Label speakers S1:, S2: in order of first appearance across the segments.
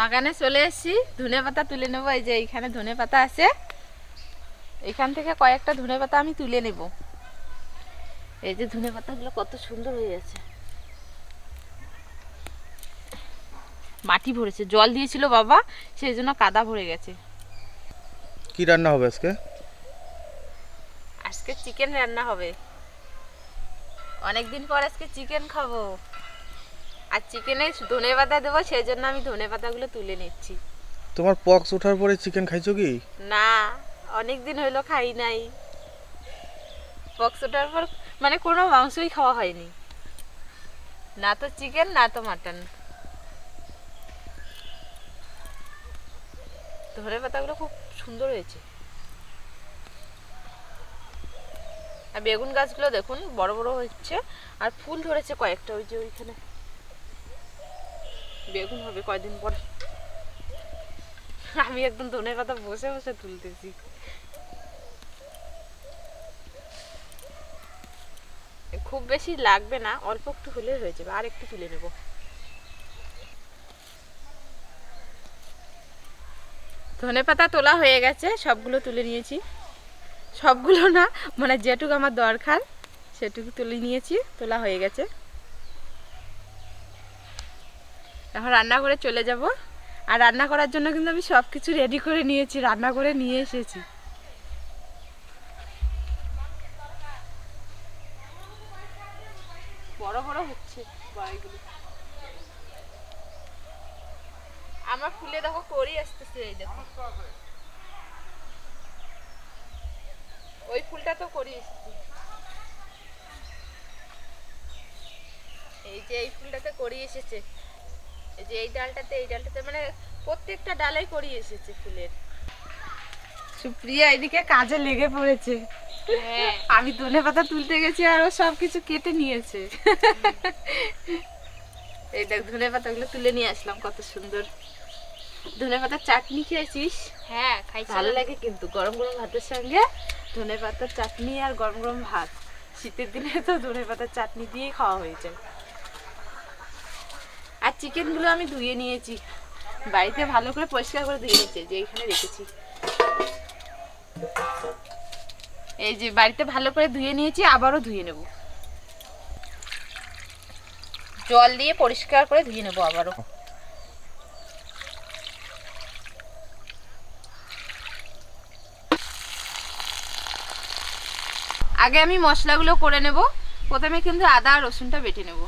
S1: বাগানে চলে এসেছি। ধনে পাতা তুলে নেব। এই যে এইখানে ধনে পাতা আছে। এখান থেকে কয়েকটা ধনে পাতা আমি তুলে নেব। এই যে ধনে পাতাগুলো কত সুন্দর হয়ে আছে মাটি ভরেছে। জল দিয়েছিল বাবা সেই জন্য কাদা ভরে গেছে।
S2: কি রান্না হবে আজকে?
S1: আজকে চিকেন রান্না হবে। অনেকদিন পর আজকে চিকেন খাব। আর চিকেনে ধনে পাতা দেবো সেই জন্য আমি ধনে পাতাগুলো তুলে নিচ্ছি।
S2: তোমার পক্স ওঠার পরে চিকেন খাইছো কি?
S1: না অনেক দিন হইল খাই নাই। পক্স ওঠার পর মানে কোনো মাংসই খাওয়া হয়নি। না তো চিকেন না তো মাটন। ধনে পাতাগুলো খুব সুন্দর হয়েছে। আর বেগুন গাছগুলো দেখুন বড় বড় হচ্ছে আর ফুল ধরেছে কয়েকটা ওই যে ওইখানে। বেগুন হবে কয়দিন পর আমি একদম ধনে পাতা বসে বসে তুলতেছি। খুব বেশি লাগবে না, অল্প একটু হলে হয়ে যাবে, আর একটু তুলে নেব। ধনে পাতা তোলা হয়ে গেছে, সবগুলো তুলে নিয়েছি। সবগুলো না মানে যেটুকু আমার দরকার, সেটুকু তুলে নিয়েছি, তোলা হয়ে গেছে। এখন রান্না করে চলে যাব। আর রান্না করার জন্য কিন্তু আমি সব কিছু রেডি করে নিয়েছি, রান্না করে নিয়ে এসেছি। বড় বড় হচ্ছে আমার ফুলে দেখো করি আসতেছে, এই দেখো। ওই ফুলটা তো করি এসেছি। এই যে এই ফুলটাতে করি এসেছে। এই যে এই ডালটাতে এই ডালটাতে মানে প্রত্যেকটা ডালাই করি এসেছে ফুলের। সুপ্রিয়া এদিকে কাজে লেগে পড়েছে। আমি ধনে পাতা তুলতে গেছি আর ও সব কিছু কেটে নিয়েছে। এই দেখ ধনে পাতাগুলো তুলে নিয়ে আসলাম কত সুন্দর। ধনে পাতার চাটনি খেয়েছিস?
S3: হ্যাঁ খাই
S1: ভালো লাগে কিন্তু গরম গরম ভাতের সঙ্গে ধনে পাতার চাটনি আর গরম গরম ভাত। শীতের দিনে তো ধনে পাতার চাটনি দিয়েই খাওয়া হয়ে যায়। আর চিকেনগুলো আমি ধুয়ে নিয়েছি। বাড়িতে ভালো করে পরিষ্কার করে ধুয়ে নিয়েছি যে এখানে রেখেছি। এই যে বাড়িতে ভালো করে ধুয়ে নিয়েছি, আবারও ধুয়ে নেব। জল দিয়ে পরিষ্কার করে ধুয়ে নেব আবারও। আগে আমি মশলাগুলো করে নেব, প্রথমে কিন্তু আদা আর রসুনটা বেটে নেব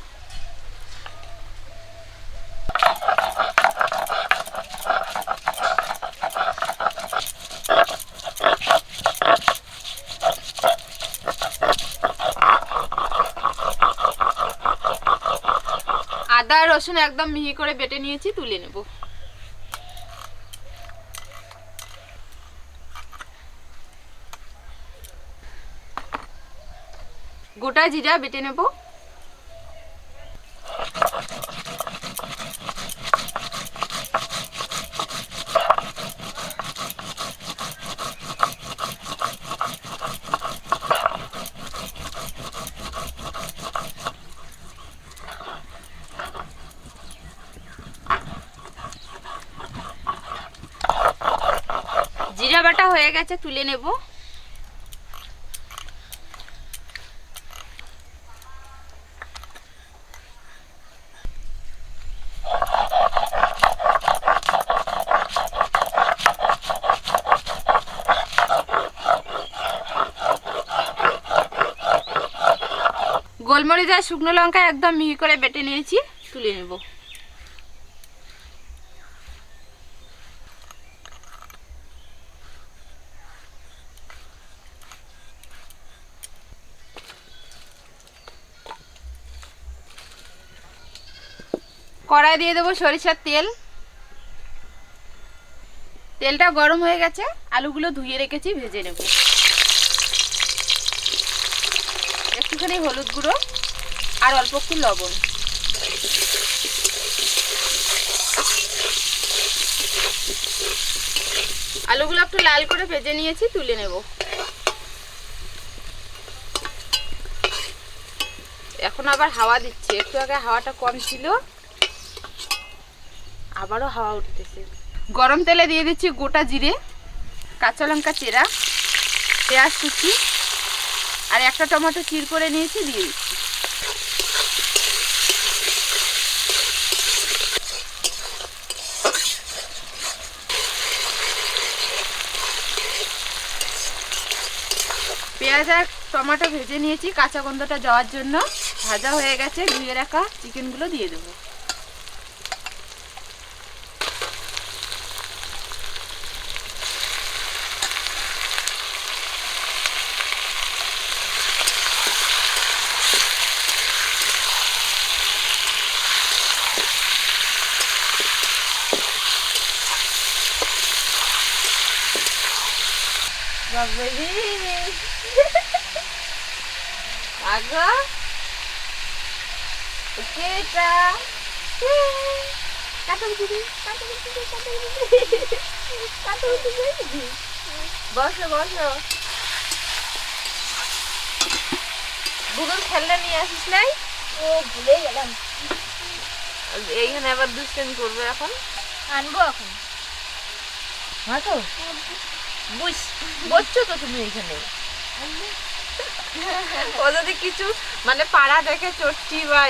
S1: আদা আর রসুন একদম মিহি করে বেটে নিয়েছি তুলে নেব। গোটা জিরা বেটে নেব। জিরা বাটা হয়ে গেছে, তুলে নেব। গোলমরিচ আর শুকনো লঙ্কা একদম মিহি করে বেটে নিয়েছি, তুলে নেব। কড়াই দিয়ে দেবো সরিষার তেল। তেলটা গরম হয়ে গেছে, আলুগুলো ধুয়ে রেখেছি, ভেজে নেব। একটুখানি হলুদ গুঁড়ো আর অল্প একটু লবণ। আলুগুলো একটু লাল করে ভেজে নিয়েছি, তুলে নেব। এখন আবার হাওয়া দিচ্ছে, একটু আগে হাওয়াটা কম ছিল। আবারও হাওয়া উঠতেছে। গরম তেলে দিয়ে দিচ্ছি গোটা জিরে, কাঁচা লঙ্কা চেরা, পেঁয়াজ কুচি, আর একটা টমেটো চির করে নিয়েছি, দিয়ে দিচ্ছি। পেঁয়াজ আর টমেটো ভেজে নিয়েছি, কাঁচা গন্ধটা যাওয়ার জন্য। ভাজা হয়ে গেছে, ধুয়ে রাখা চিকেনগুলো দিয়ে দেবো। বাবারে আগা কেটা কাটো দিদি কাটো দিদি কাটো দিদি কাটো দিদি বসো বসো। বুগুল খেলনা নিয়ে আসিস নাই?
S3: ও ভুলে গেলাম।
S1: এইখানে আবার দুষ্টামি করবে এখন?
S3: আনব এখন।
S1: হ্যাঁ তো বসছো তো তুমি এইখানে ও যদি কিছু মানে পাড়া দেখে চট্টি বা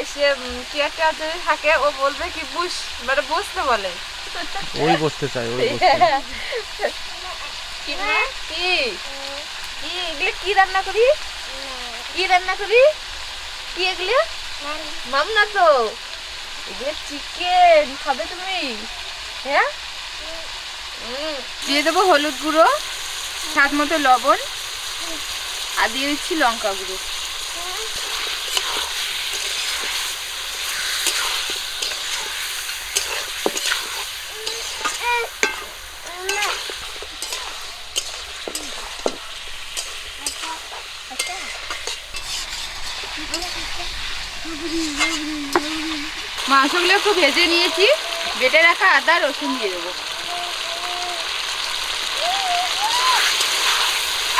S1: যদি থাকে ও বলবে কি বুঝ মানে বসতে বলে।
S2: ওই বসতে চাই ওই
S1: কি কি? কি এগুলো কি রান্না করি? কি রান্না করি? কি এগুলো? মাম না তো। এগুলো চিকেন খাবে তুমি? হ্যাঁ? উম, দিয়ে দেবো হলুদ গুঁড়ো। স্বাদ মতো লবণ আর দিয়ে দিচ্ছি লঙ্কা গুঁড়ো। মাংসগুলো একটু ভেজে নিয়েছি, বেটে রাখা আদা, রসুন দিয়ে দেবো।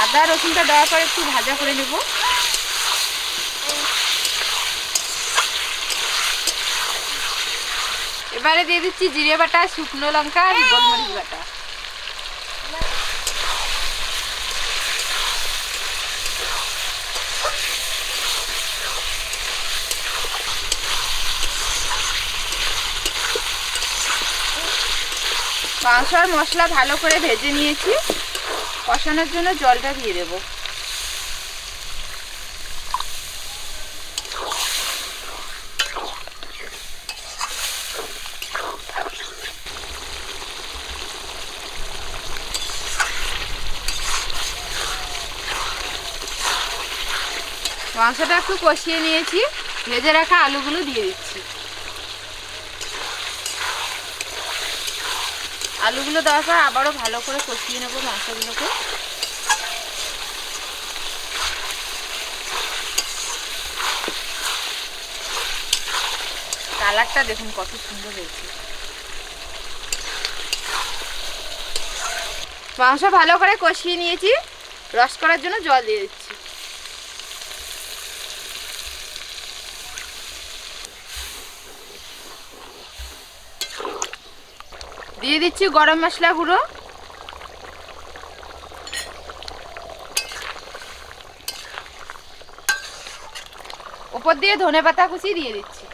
S1: আদা রসুনটা দেওয়ার পর একটু ভাজা করে নেব। এবারে দিয়ে দিচ্ছি জিরে বাটা, শুকনো লঙ্কা আর গোলমরিচ বাটা। মাংস আর মশলা ভালো করে ভেজে নিয়েছি। কষানোর জন্য জলটা দিয়ে দেবো। মাংসটা একটু কষিয়ে নিয়েছি ভেজে রাখা আলুগুলো দিয়ে দিচ্ছি। আলুগুলো দেওয়ার পর আবারও ভালো করে কষিয়ে নেব মাংসগুলোকে। কালারটা দেখুন কত সুন্দর হয়েছে। মাংস ভালো করে কষিয়ে নিয়েছি, রস করার জন্য জল দিয়ে দিচ্ছি। দিয়ে দিচ্ছি গরম মশলা গুঁড়ো। উপর দিয়ে ধনে পাতা কুচি দিয়ে দিচ্ছি।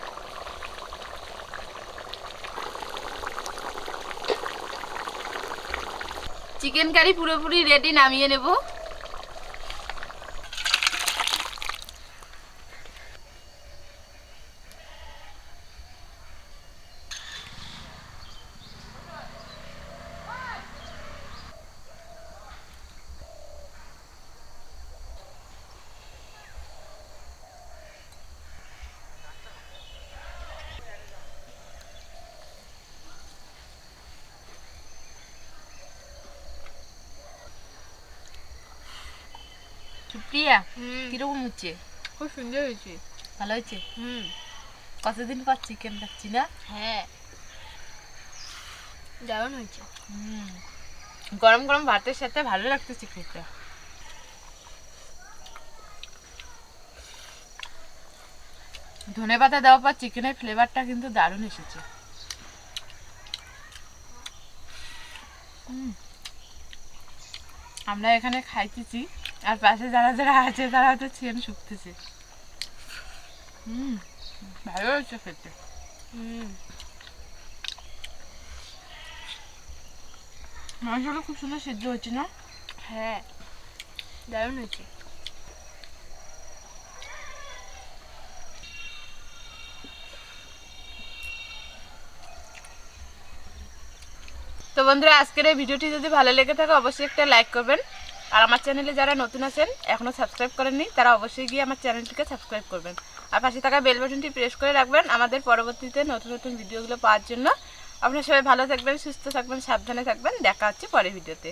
S1: চিকেন কারি পুরোপুরি রেডি নামিয়ে নেব। সুপ্রিয়া কীরকম হচ্ছে
S3: খুব সুন্দর হয়েছে।
S1: ভালো হয়েছে?
S3: হুম।
S1: কতদিন পর চিকেন খাচ্ছি না?
S3: হ্যাঁ। দারুণ হয়েছে।
S1: গরম গরম ভাতের সাথে ভালো লাগতেছে খেতে। ধনে পাতা দেওয়ার পর চিকেনের ফ্লেভারটা কিন্তু দারুণ এসেছে। আমরা এখানে খাইতেছি। আর পাশে যারা যারা আছে তারা হয়তো চেন শুকতেছে। হুম ভালো হয়েছে খেতে।
S3: হুম।
S1: মাংসটা খুব সুন্দর সিদ্ধ হচ্ছে না?
S3: হ্যাঁ দারুণ হয়েছে।
S1: তো বন্ধুরা, আজকের এই ভিডিওটি যদি ভালো লেগে থাকে, অবশ্যই একটা লাইক করবেন। আর আমার চ্যানেলে যারা নতুন আছেন এখনও সাবস্ক্রাইব করেননি, তারা অবশ্যই গিয়ে আমার চ্যানেলটিকে সাবস্ক্রাইব করবেন। আর পাশে থাকা বেল বাটনটি প্রেস করে রাখবেন আমাদের পরবর্তীতে নতুন নতুন ভিডিওগুলো পাওয়ার জন্য। আপনারা সবাই ভালো থাকবেন, সুস্থ থাকবেন, সাবধানে থাকবেন। দেখা হচ্ছে পরের ভিডিওতে